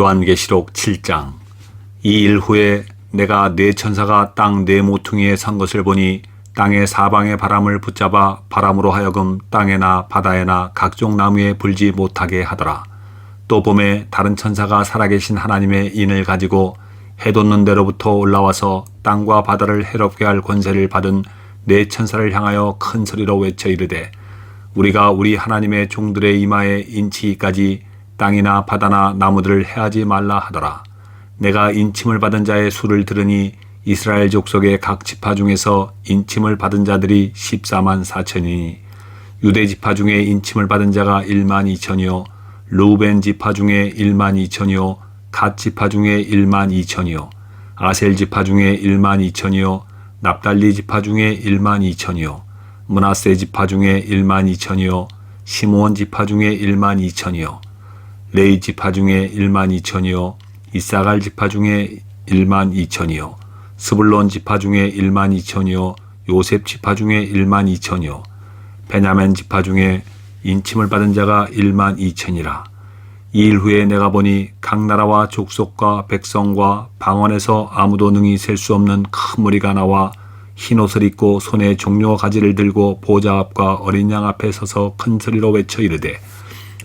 요한계시록 7장 이 일 후에 내가 네 천사가 땅 네 모퉁이에 선 것을 보니 땅의 사방의 바람을 붙잡아 바람으로 하여금 땅에나 바다에나 각종 나무에 불지 못하게 하더라. 또 봄에 다른 천사가 살아계신 하나님의 인을 가지고 해돋는 데로부터 올라와서 땅과 바다를 해롭게 할 권세를 받은 네 천사를 향하여 큰 소리로 외쳐 이르되 우리가 우리 하나님의 종들의 이마에 인치기까지 땅이나 바다나 나무들을 해하지 말라 하더라. 내가 인침을 받은 자의 수를 들으니 이스라엘 족속의 각 지파 중에서 인침을 받은 자들이 14만 4천이니 유대 지파 중에 인침을 받은 자가 1만 2천이요 루벤 지파 중에 1만 2천이요 갓 지파 중에 1만 2천이요 아셀 지파 중에 1만 2천이요 납달리 지파 중에 1만 2천이요 문하세 지파 중에 1만 2천이요 시므온 지파 중에 1만 2천이요 레이 지파 중에 1만 2천이요 이사갈 지파 중에 1만 2천이요 스불론 지파 중에 1만 2천이요 요셉 지파 중에 1만 2천이요 베냐멘 지파 중에 인침을 받은 자가 1만 2천이라. 이 일 후에 내가 보니 각 나라와 족속과 백성과 방언에서 아무도 능히 셀 수 없는 큰 무리가 나와 흰 옷을 입고 손에 종려 가지를 들고 보좌 앞과 어린 양 앞에 서서 큰 소리로 외쳐 이르되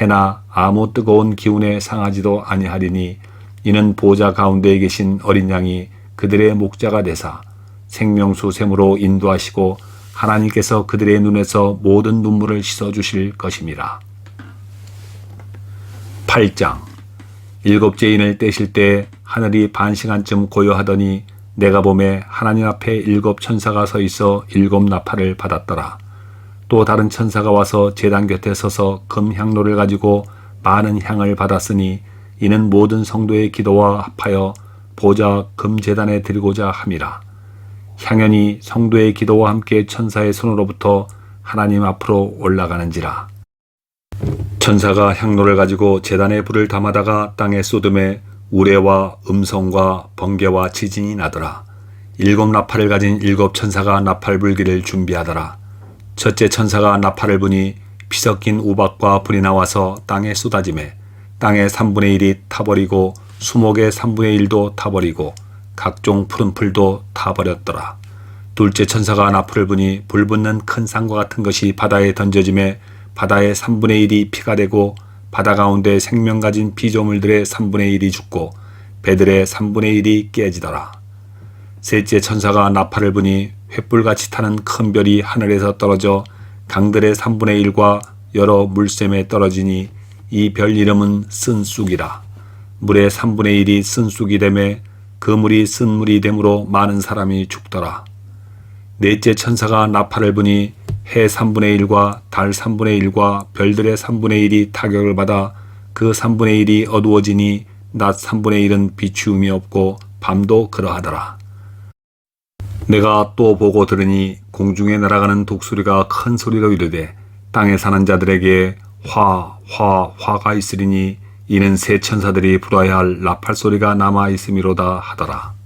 해나 아무 뜨거운 기운에 상하지도 아니하리니 이는 보좌 가운데에 계신 어린 양이 그들의 목자가 되사 생명수 샘으로 인도하시고 하나님께서 그들의 눈에서 모든 눈물을 씻어 주실 것임이라. 8장 일곱째 인을 떼실 때 하늘이 반 시간쯤 고요하더니 내가 봄에 하나님 앞에 일곱 천사가 서 있어 일곱 나팔을 받았더라. 또 다른 천사가 와서 제단 곁에 서서 금향로를 가지고 많은 향을 받았으니 이는 모든 성도의 기도와 합하여 보좌 금제단에 드리고자 함이라. 향연이 성도의 기도와 함께 천사의 손으로부터 하나님 앞으로 올라가는지라. 천사가 향로를 가지고 제단에 불을 담아다가 땅에 쏟음에 우레와 음성과 번개와 지진이 나더라. 일곱 나팔을 가진 일곱 천사가 나팔 불기를 준비하더라. 첫째 천사가 나팔을 부니 피 섞인 우박과 불이 나와서 땅에 쏟아짐에 땅의 3분의 1이 타버리고 수목의 3분의 1도 타버리고 각종 푸른 풀도 타버렸더라. 둘째 천사가 나팔을 부니 불 붙는 큰 산과 같은 것이 바다에 던져짐에 바다의 3분의 1이 피가 되고 바다 가운데 생명 가진 피조물들의 3분의 1이 죽고 배들의 3분의 1이 깨지더라. 셋째 천사가 나팔을 부니 횃불같이 타는 큰 별이 하늘에서 떨어져 강들의 3분의 1과 여러 물샘에 떨어지니 이 별 이름은 쓴쑥이라. 물의 3분의 1이 쓴쑥이 되매 그 물이 쓴물이 되므로 많은 사람이 죽더라. 넷째 천사가 나팔을 부니 해 3분의 1과 달 3분의 1과 별들의 3분의 1이 타격을 받아 그 3분의 1이 어두워지니 낮 3분의 1은 비추음이 없고 밤도 그러하더라. 내가 또 보고 들으니 공중에 날아가는 독수리가 큰 소리로 이르되 땅에 사는 자들에게 화, 화, 화가 있으리니 이는 새 천사들이 불어야 할 나팔 소리가 남아 있음이로다 하더라.